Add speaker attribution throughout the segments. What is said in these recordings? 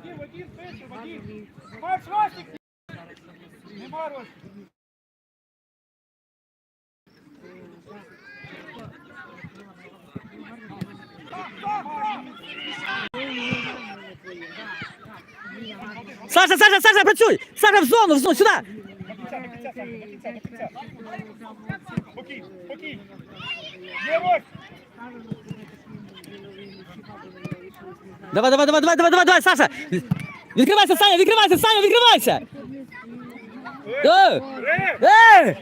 Speaker 1: Вадим, Вадим, швидше, Вадим. Макс, Ростик! Нема Ростик.
Speaker 2: Саша, Саша, Саша, працюй! Саша, в зону, в зону, сюди!
Speaker 1: Спокій, спокій. Є Ростик!
Speaker 2: Давай, давай, давай, давай, давай, давай, давай, Саша! Відкривайся, Саня, відкривайся, Саня, відкривайся! Е!
Speaker 1: Рев!
Speaker 2: Е!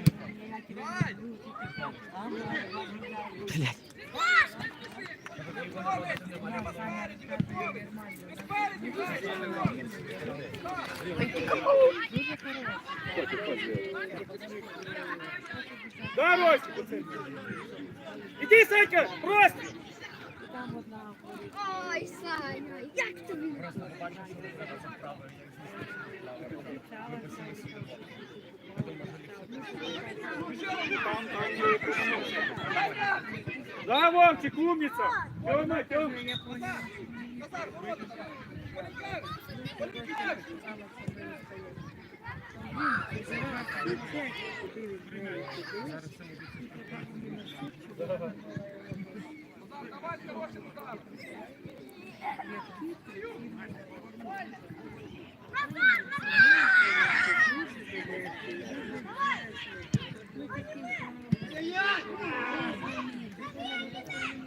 Speaker 2: Блядь.
Speaker 1: Да, Ростик, Санька, просто!
Speaker 3: Ой, Саня, як тобі?
Speaker 1: Да, Вовчик, умница! Тёма, Тёма!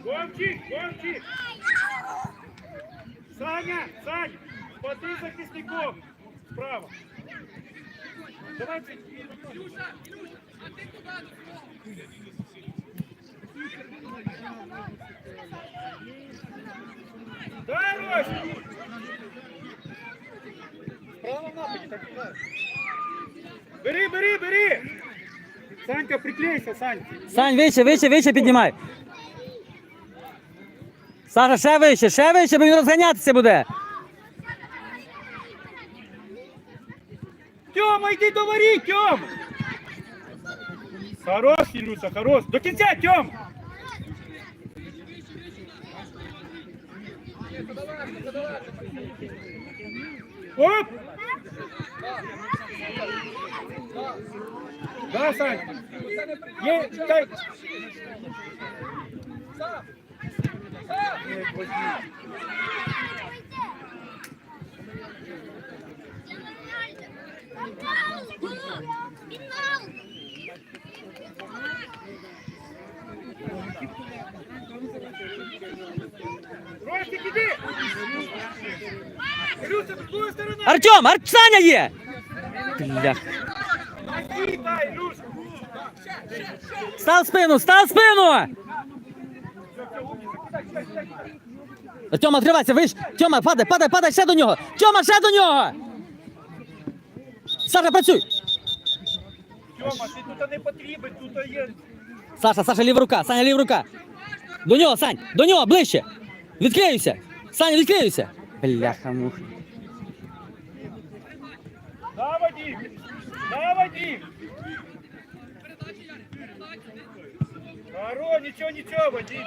Speaker 1: Вовчик, Вовчик! Саня, Сань, смотри захисником! Справа! Давайте! Дай, Ростик! Справа в нападі, так і так. Бери, бери, бери! Санька, приклейся, Сань!
Speaker 2: Сань, вище, вище, вище піднімай. Саша, ще вище, ще вище, бо він розганятися буде.
Speaker 1: Тёма, иди до воріт, Тёма! Хорош, Ілюша, хорош. До кінця, Тём! Оп! Да, Сань. Є, дай. Ростик, іди! Ілюша, з твою сторону!
Speaker 2: Артем, Ар... Саня є!
Speaker 1: Ілюша!
Speaker 2: Став спину, став спину! Тьома, відкривайся, виш! Тьома, падай, падай, падай, ще до нього! Тьома, ще до нього! Саша, працюй!
Speaker 1: Тьома, ти тут не потрібен, тут є...
Speaker 2: Саша, Саша, ліва рука, Саня, ліва рука. До нього, Сань, до нього, ближче. Відкриюся. Саня, відкриюся. Бляха муха.
Speaker 1: Да, Вадим! Да, Вадим! Хоро, ничего, ничего, Вадим,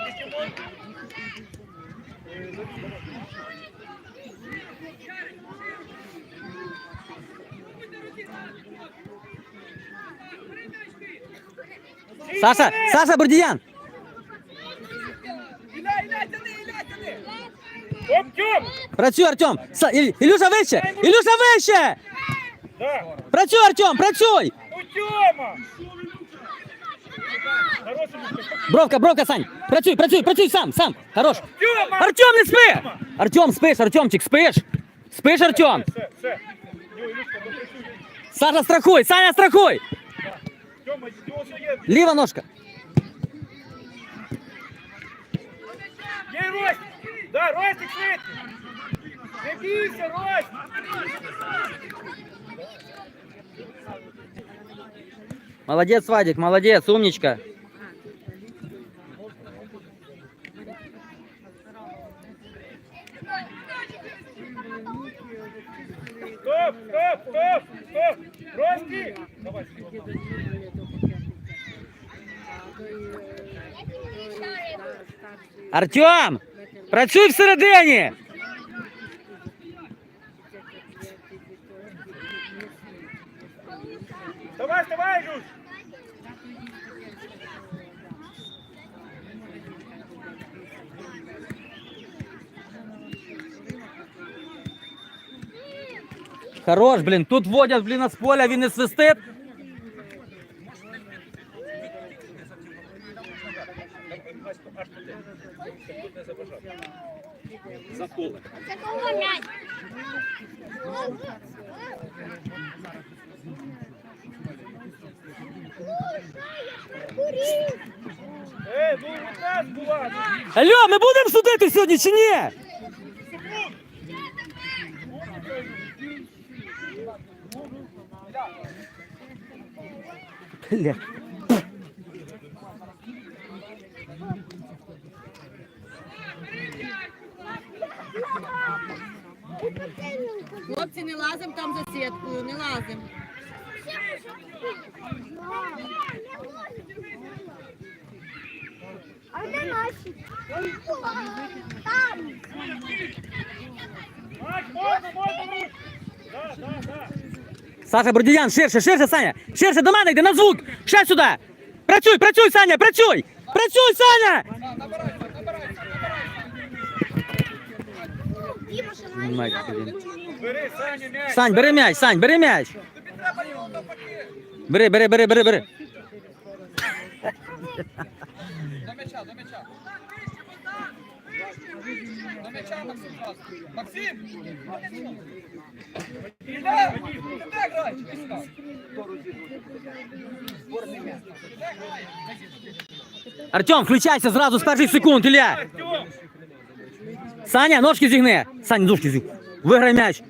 Speaker 2: Саша, Саша Бордіян.
Speaker 1: Оп, Тём!
Speaker 2: Працюй, Артем. Са... Іль... Ілюша вище! Ілюша вище!
Speaker 1: Да!
Speaker 2: Працюй, Артем, працюй!
Speaker 1: Ну, Тёма! Хороший мужик.
Speaker 2: Бровка, бровка, Сань. Працюй, працюй, працюй сам, сам. Хорош.
Speaker 1: Тёма!
Speaker 2: Артем, не спи! Артем, спиш, Артемчик, спиш. Спиш, Артем.
Speaker 1: Все, все. Йо, Ілюшка, допрацюй.
Speaker 2: Саша, страхуй, Саня, страхуй. Ліва ножка.
Speaker 1: Є Ростик! Да, Ростик, швидко! Не бійся, Ростик!
Speaker 2: Молодец, Вадик, молодец, умничка.
Speaker 1: Стоп, стоп, стоп, стоп! Ростик! Давай,
Speaker 2: Артем, працюй всередині.
Speaker 1: Давай, давай, Люсь!
Speaker 2: Хорош, блин, тут водять, блин, от поля, він не свистить. Алло, ми будемо судити сьогодні чи ні? Бля.
Speaker 4: Хлопці, не лазим там за сіткою, не лазим.
Speaker 3: А де наші? Там.
Speaker 2: Саша Бродіян, ширше, ширше, Саня. Ширше до мене йди на звук. Ще сюди. Працюй, працюй, Саня, працюй. Працюй, Саня. Сань, бери м'яч, Сань, бери м'яч. Бери, бери, бери, бери, бери.
Speaker 5: До м'яча, до м'яча. До м'яча, Максим. Максим! Іде! Іде грай! Іди сюди.
Speaker 2: Артем, включайся зразу з перших секунд, Ілля. Саня, ножки зігни. Саня, ножки зігни. Виграй м'яч.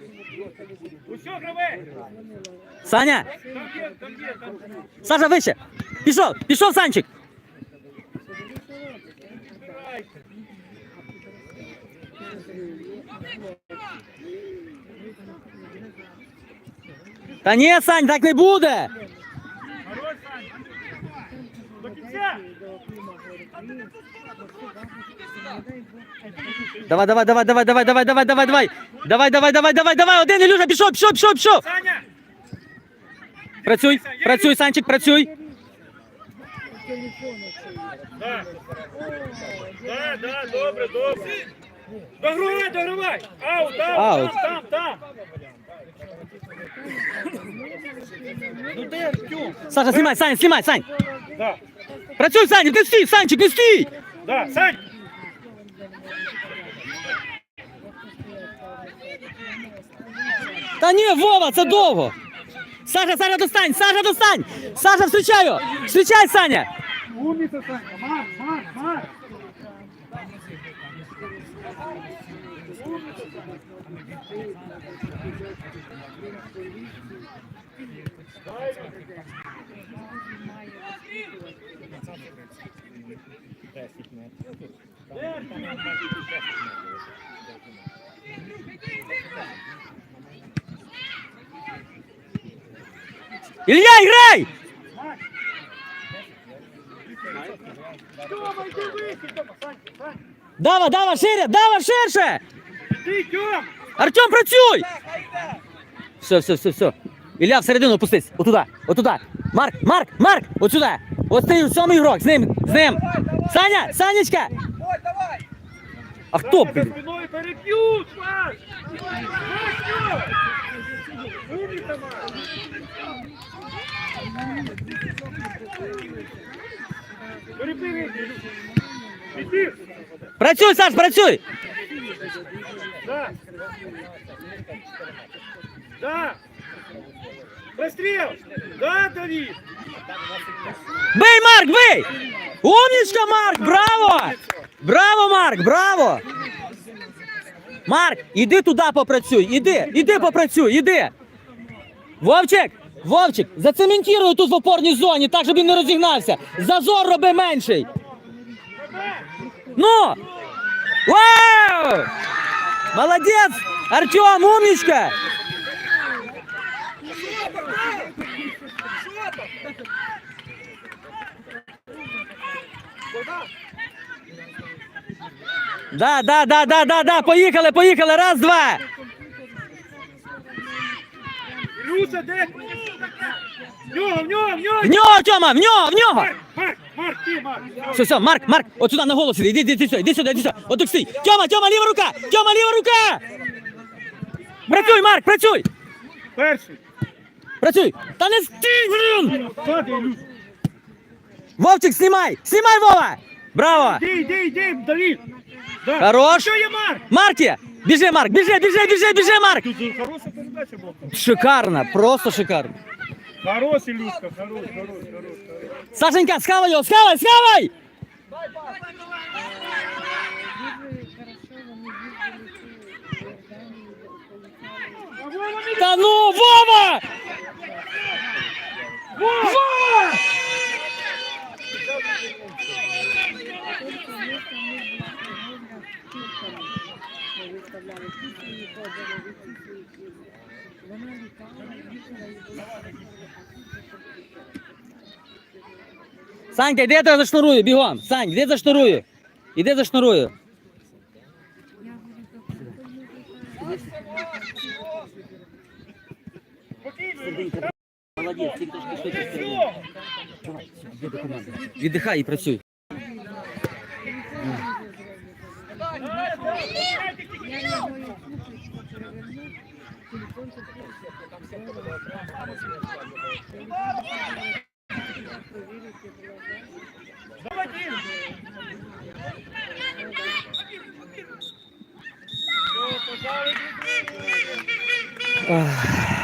Speaker 1: Усьо, гравець!
Speaker 2: Саня,
Speaker 1: Там є, там є, там.
Speaker 2: Саша, вище. Пішов, пішов, Санчик. Та ні, Сань, так не буде.
Speaker 1: Хорош, Саня! До кінця!
Speaker 2: Давай, давай, давай, давай, давай, давай, давай, давай, давай. Давай, давай, давай, давай, давай. Один, Ілюша, пішов, пішов, пішов, пішов.
Speaker 1: Саня!
Speaker 2: Працюй, працюй, Санчик, працюй.
Speaker 1: Да. Да, да, добре, добре. Догравай, догравай! Аут, аут,
Speaker 2: Аут.
Speaker 1: там, там, там! Ну де Артем?
Speaker 2: Саша, знімай, Сань, знімай, Сань.
Speaker 1: Да,
Speaker 2: Працюй, Сань, не стій, Санчик, не стій.
Speaker 1: да, Сань!
Speaker 2: Та ні, Вова, це довго. Саша, Саша, достань, Саша, достань. Саша, встречаю. Встречай, Саня.
Speaker 1: Умніця, Саня! Марк, Марк, Марк!
Speaker 2: Илья, играй!
Speaker 1: Тьома, йди вихід, Тьома, Сань, Сань!
Speaker 2: Дава, дава, шире, дава, ширше. Артем, працюй! Все, все, все, все. Ілля, всередину опустись. Отуда, отуда. Марк, Марк, Марк, от сюди. От ти сьомий ігрок, з ним, з ним. Саня, Санечка.
Speaker 5: Давай!
Speaker 2: А хто, блін? Працюй, Саш, працюй.
Speaker 1: Да! Да! Прострел! Да, Давид!
Speaker 2: Бей, Марк, бей! Умничка, Марк, браво! Браво, Марк, браво! Марк, іди туди попрацюй, іди, іди попрацюй, іди. Вовчик, Вовчик, зацементіруй тут в опорній зоні, так, щоб він не розігнався. Зазор роби менший. Ну! Вау! Молодець! Артем, умничка! Да, да, да, да, да, да, поїхали, поїхали, раз, два.
Speaker 1: Люся, де? В нього, в нього, в нього!
Speaker 2: В нього, Тьома, в нього, в нього!
Speaker 1: Марк, Марк, Марк, ти, Марк!
Speaker 2: Все, все, Марк, Марк, от сюди на голос іди, іди, іди, сюди, іди сюди, іди сюди. От тут стій. Тьома, Тьома, ліва рука! Тьома, ліва рука! Працюй, Марк, працюй!
Speaker 1: Перший!
Speaker 2: Працюй! Та не стій, блін!
Speaker 1: Падай, Люся!
Speaker 2: Вовчик, знімай! Знімай, Вова! Браво!
Speaker 1: Іди, іди, іди, Давид! Да.
Speaker 2: Хорош!
Speaker 1: Що є Марк?
Speaker 2: Марки! Біжи, Марк, біжи, біжи, біжи, біжи, Марк!
Speaker 1: Тут хороша передача була.
Speaker 2: Шикарно, просто шикарно.
Speaker 1: Хороший, Люшка, хорош, хорош, хорош, хорош.
Speaker 2: Сашенька, схавай його, схавай, схавай! Та ну, Вова! Вова! Санька, іди я тебе зашнурую, бігом. Сань, іди зашнурую. Іди зашнурую. Молодець, тільки трошки швидше. Віддихай і працюй. 唉。